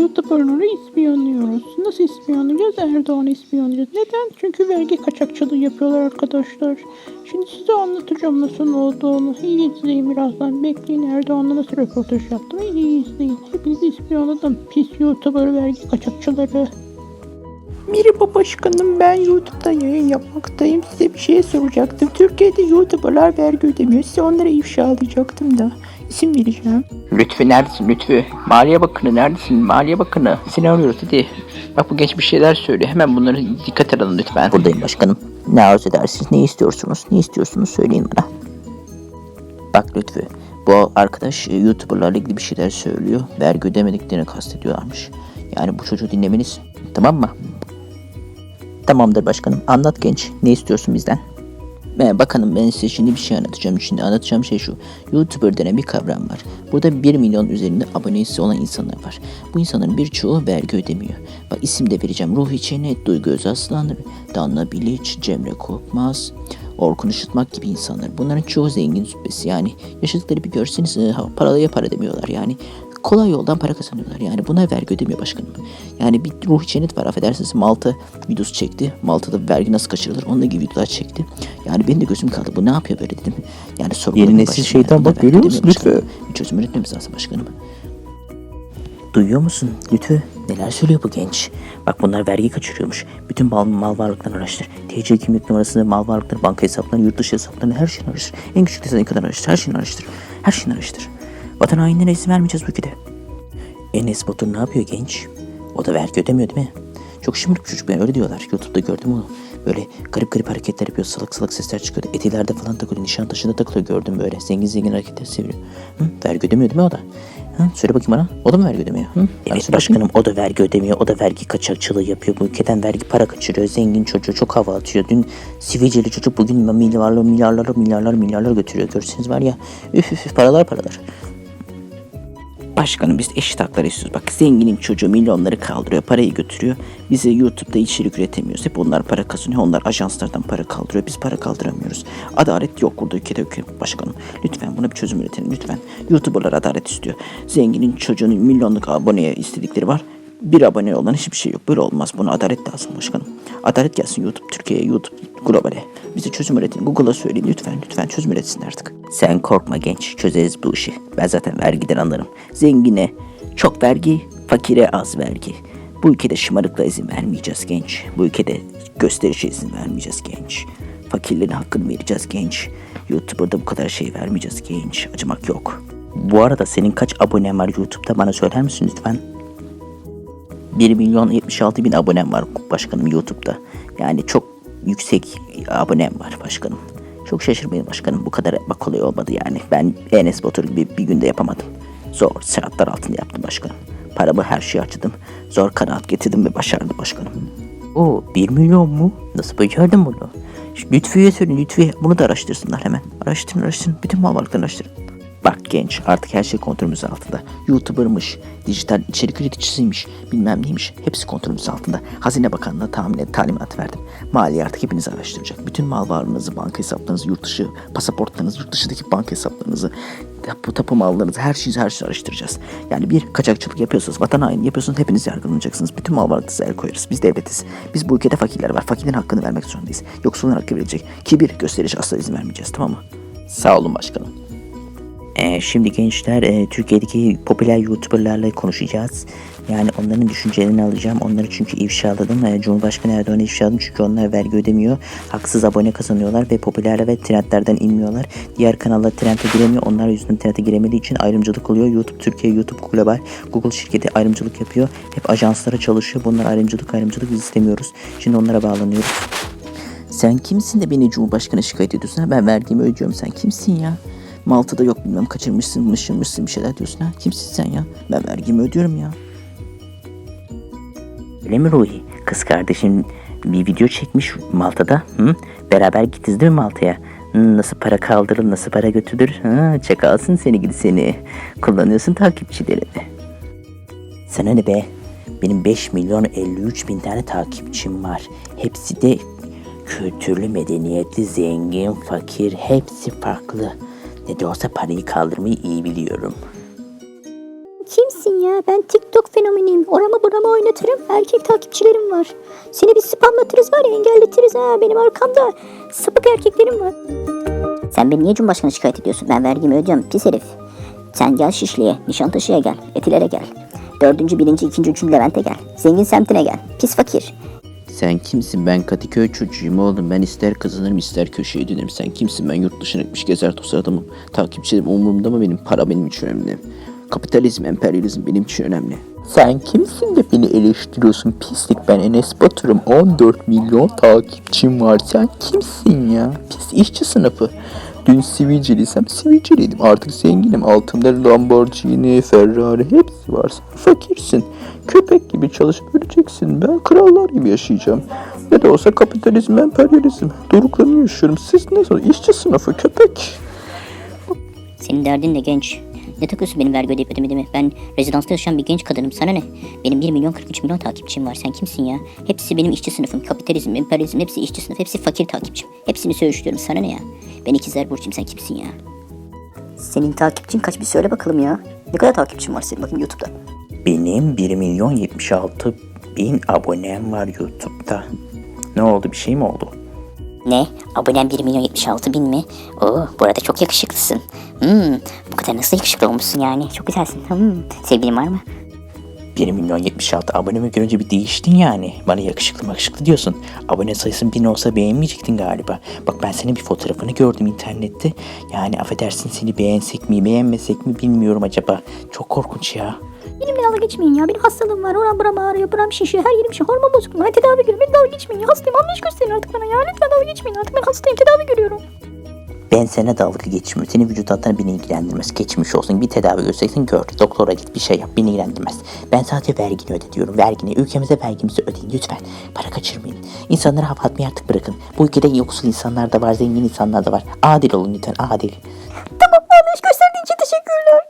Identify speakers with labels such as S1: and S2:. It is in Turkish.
S1: YouTuber'ları ispiyonluyoruz. Nasıl ispiyonlayacağız? Erdoğan'ı ispiyonlayacağız. Neden? Çünkü vergi kaçakçılığı yapıyorlar arkadaşlar. Şimdi size anlatacağım nasıl olduğunu. İyi izleyin birazdan. Bekleyin Erdoğan'la nasıl röportaj yaptım. İyi izleyin. Hepinizi ispiyonladım. Pis YouTuber vergi kaçakçıları. Merhaba başkanım ben YouTube'da yayın yapmaktayım. Size bir şey soracaktım. Türkiye'de YouTuber'lar vergi ödemiyor. Size onlara ifşalayacaktım da. İsim vereceğim.
S2: Lütfü neredesin Lütfü? Maliye Bakanı neredesin? Maliye Bakanı. Seni arıyoruz hadi. Bak bu genç bir şeyler söylüyor. Hemen bunları dikkat alın lütfen.
S3: Buradayım başkanım. Ne arzu edersiniz? Ne istiyorsunuz? Ne istiyorsunuz? Söyleyin bana. Bak Lütfü. Bu arkadaş e, YouTuber'larla ilgili bir şeyler söylüyor. Vergi ödemediklerini kastediyorlarmış. Yani bu çocuğu dinlemeniz. Tamam mı? Tamamdır başkanım. Anlat genç. Ne istiyorsun bizden? Ee, bakanım ben size şimdi bir şey anlatacağım. Şimdi anlatacağım şey şu. YouTuber denen bir kavram var. Burada 1 milyon üzerinde abonesi olan insanlar var. Bu insanların birçoğu vergi ödemiyor. Bak isim de vereceğim. Ruhi Çenet, Duygu Özaslan, Danla Bilic, Cemre Korkmaz, Orkun Işıtmak gibi insanlar. Bunların çoğu zengin züppesi. Yani yaşadıkları bir görseniz e, paralıya para demiyorlar. Yani kolay yoldan para kazanıyorlar. Yani buna vergi ödemiyor başkanım. Yani bir ruh çenet var affedersiniz Malta videosu çekti. Malta'da vergi nasıl kaçırılır onunla gibi videolar çekti. Yani benim de gözüm kaldı. Bu ne yapıyor böyle dedim. Yani sorguladım
S4: Yeni nesil şeytan
S3: Yani
S4: bak, görüyor musun? Lütfü.
S3: Bir çözüm üretmemiz lazım başkanım. Duyuyor musun Lütfü? Neler söylüyor bu genç? Bak bunlar vergi kaçırıyormuş. Bütün mal, mal varlıklarını araştır. TC kimlik numarasını, mal varlıkları, banka hesaplarını, yurt dışı hesaplarını her şeyini araştır. En küçük desene kadar araştır. Her şeyini araştır. Her şeyini araştır. Vatan hainlerine izin vermeyeceğiz bu ülkede. Enes Batur ne yapıyor genç? O da vergi ödemiyor değil mi? Çok şımarık çocuk ben öyle diyorlar. Youtube'da gördüm onu. Böyle garip garip hareketler yapıyor. Salak salak sesler çıkıyor. Etilerde falan takılıyor. Nişantaşı'nda takılıyor gördüm böyle. Zengin zengin hareketler seviyor. Hı? Vergi ödemiyor değil mi o da? Hı? Söyle bakayım bana. O da mı vergi ödemiyor? Hı? Evet başkanım o da vergi ödemiyor. O da vergi kaçakçılığı yapıyor. Bu ülkeden vergi para kaçırıyor. Zengin çocuğu çok hava atıyor. Dün Siviceli çocuk bugün milyarlar milyarlar milyarlar milyarlar götürüyor. Görseniz var ya üf üf üf paralar paralar. Başkanım biz eşit haklar istiyoruz. Bak zenginin çocuğu milyonları kaldırıyor, parayı götürüyor. Bize YouTube'da içerik üretemiyoruz. Hep onlar para kazanıyor. Onlar ajanslardan para kaldırıyor. Biz para kaldıramıyoruz. Adalet yok burada ülkede ülke başkanım. Lütfen buna bir çözüm üretelim lütfen. YouTuber'lar adalet istiyor. Zenginin çocuğunun milyonluk aboneye istedikleri var. Bir abone olan hiçbir şey yok. Böyle olmaz. Buna adalet lazım başkanım. Adalet gelsin YouTube Türkiye'ye, YouTube globale. Bize çözüm üretin. Google'a söyleyin lütfen. Lütfen çözüm üretsin artık. Sen korkma genç. Çözeriz bu işi. Ben zaten vergiden anlarım. Zengine çok vergi, fakire az vergi. Bu ülkede şımarıkla izin vermeyeceğiz genç. Bu ülkede gösterişe izin vermeyeceğiz genç. Fakirlerin hakkını vereceğiz genç. YouTuber'da bu kadar şey vermeyeceğiz genç. Acımak yok. Bu arada senin kaç abonen var YouTube'da bana söyler misin lütfen? 1 milyon 76 bin abonem var başkanım YouTube'da. Yani çok yüksek abonem var başkanım. Çok şaşırmayın başkanım bu kadar yapmak kolay olmadı yani. Ben Enes Batur gibi bir günde yapamadım. Zor şartlar altında yaptım başkanım. Paramı her şeye harcadım. Zor kanaat getirdim ve başardım başkanım. O 1 milyon mu? Nasıl becerdin bunu? Lütfü'ye söyleyin Lütfü'ye bunu da araştırsınlar hemen. Araştırın araştırın. Bütün mal varlıklarını araştırın. Bak genç artık her şey kontrolümüz altında. YouTuber'mış, dijital içerik üreticisiymiş, bilmem neymiş. Hepsi kontrolümüz altında. Hazine Bakanlığı'na tahmin talimat verdim. Maliye artık hepinizi araştıracak. Bütün mal varlığınızı, banka hesaplarınızı, yurt dışı pasaportlarınızı, yurt dışındaki banka hesaplarınızı, tapu, tapu mallarınızı, her şeyi her şeyi araştıracağız. Yani bir kaçakçılık yapıyorsanız, vatan haini yapıyorsanız hepiniz yargılanacaksınız. Bütün mal varlığınızı el koyarız. Biz devletiz. Biz bu ülkede fakirler var. Fakirin hakkını vermek zorundayız. Yoksulun hakkı verilecek. Kibir, gösteriş asla izin vermeyeceğiz tamam mı? Sağ olun başkanım. Ee, şimdi gençler e, Türkiye'deki popüler YouTuber'larla konuşacağız. Yani onların düşüncelerini alacağım. Onları çünkü ifşaladım. E, Cumhurbaşkanı Erdoğan'ı ifşaladım çünkü onlar vergi ödemiyor. Haksız abone kazanıyorlar ve popüler ve trendlerden inmiyorlar. Diğer kanallar trende giremiyor. Onlar yüzünden trende giremediği için ayrımcılık oluyor. YouTube Türkiye, YouTube Global, Google şirketi ayrımcılık yapıyor. Hep ajanslara çalışıyor. Bunlar ayrımcılık ayrımcılık biz istemiyoruz. Şimdi onlara bağlanıyoruz. Sen kimsin de beni Cumhurbaşkanı şikayet ediyorsun? Ben verdiğimi ödüyorum. Sen kimsin ya? Malta'da yok bilmem kaçırmışsın, mışırmışsın bir şeyler diyorsun ha. Kimsin sen ya? Ben vergimi ödüyorum ya. Öyle mi Ruhi? Kız kardeşim bir video çekmiş Malta'da. Hı? Beraber gittiniz değil mi Malta'ya? Nasıl para kaldırır, nasıl para götürür? Ha, çakalsın seni gidi seni. Kullanıyorsun takipçilerini. Sana ne be? Benim 5 milyon 53 bin tane takipçim var. Hepsi de kültürlü, medeniyetli, zengin, fakir, hepsi farklı. Ne de olsa parayı kaldırmayı iyi biliyorum.
S5: Kimsin
S4: ya? Ben TikTok fenomeniyim. Oramı buramı oynatırım. Erkek takipçilerim var. Seni bir spamlatırız var ya engelletiriz ha. Benim arkamda sapık erkeklerim var. Sen beni niye Cumhurbaşkanı şikayet ediyorsun? Ben vergimi ödüyorum pis herif. Sen gel Şişli'ye, Nişantaşı'ya gel, Etiler'e gel. Dördüncü, birinci, ikinci, üçüncü Levent'e gel. Zengin semtine gel. Pis fakir.
S3: Sen kimsin? Ben Kadıköy çocuğuyum oğlum. Ben ister kazanırım ister köşeye dönerim. Sen kimsin? Ben yurt dışına gitmiş gezer tozar adamım. Takipçilerim umurumda mı benim? Para benim için önemli. Kapitalizm, emperyalizm benim için önemli.
S2: Sen kimsin de beni eleştiriyorsun pislik? Ben Enes Batur'um. 14 milyon takipçim var. Sen kimsin ya? Pis işçi sınıfı. Dün sivilceliysem sivilceliydim. Artık zenginim. Altımda Lamborghini, Ferrari hepsi var. Fakirsin. Köpek gibi çalışıp öleceksin. Ben krallar gibi yaşayacağım. Ne de olsa kapitalizm, emperyalizm. Doruklarını yaşıyorum. Siz ne sonra işçi sınıfı köpek.
S4: Senin derdin ne genç? Ne takıyorsun benim vergi ödeyip ödemediğimi? Ben rezidansta yaşayan bir genç kadınım. Sana ne? Benim 1 milyon 43 milyon takipçim var. Sen kimsin ya? Hepsi benim işçi sınıfım. Kapitalizm, emperyalizm hepsi işçi sınıf. Hepsi fakir takipçim. Hepsini söğüşlüyorum. Sana ne ya? Ben ikizler burcuyum. Sen kimsin ya? Senin takipçin kaç bir söyle bakalım ya. Ne kadar takipçin var senin bakayım YouTube'da?
S3: Benim 1 milyon 76 bin abonem var YouTube'da. Ne oldu? Bir şey mi oldu?
S4: Ne? Abonen 1 milyon 76 bin mi? Oo, bu arada çok yakışıklısın. Hmm, bu kadar nasıl yakışıklı olmuşsun yani? Çok güzelsin. Hmm, sevgilin var mı?
S3: 1 milyon 76 abonemi görünce bir değiştin yani. Bana yakışıklı makışıklı diyorsun. Abone sayısın 1000 olsa beğenmeyecektin galiba. Bak ben senin bir fotoğrafını gördüm internette. Yani affedersin seni beğensek mi beğenmesek mi bilmiyorum acaba. Çok korkunç ya.
S4: Benimle dalga geçmeyin ya. Benim hastalığım var. Oram buram ağrıyor. Buram şişiyor. Her yerim şey. Hormon bozukluğu. Ben tedavi görüyorum. Benimle dalga geçmeyin ya. Hastayım. Anlayış gösterin artık bana ya. Lütfen dalga geçmeyin artık. Ben hastayım. Tedavi görüyorum.
S3: Ben sana dalga geçmiyorum. Senin vücut hatlarını beni ilgilendirmez. Geçmiş olsun. Bir tedavi göreceksin gör. Doktora git bir şey yap. Beni ilgilendirmez. Ben sadece vergini öde diyorum. Vergini. Ülkemize vergimizi ödeyin lütfen. Para kaçırmayın. İnsanlara hava atmayı artık bırakın. Bu ülkede yoksul insanlar da var. Zengin insanlar da var. Adil olun lütfen. Adil.
S4: Tamam. Anlayış gösterdiğin için teşekkürler.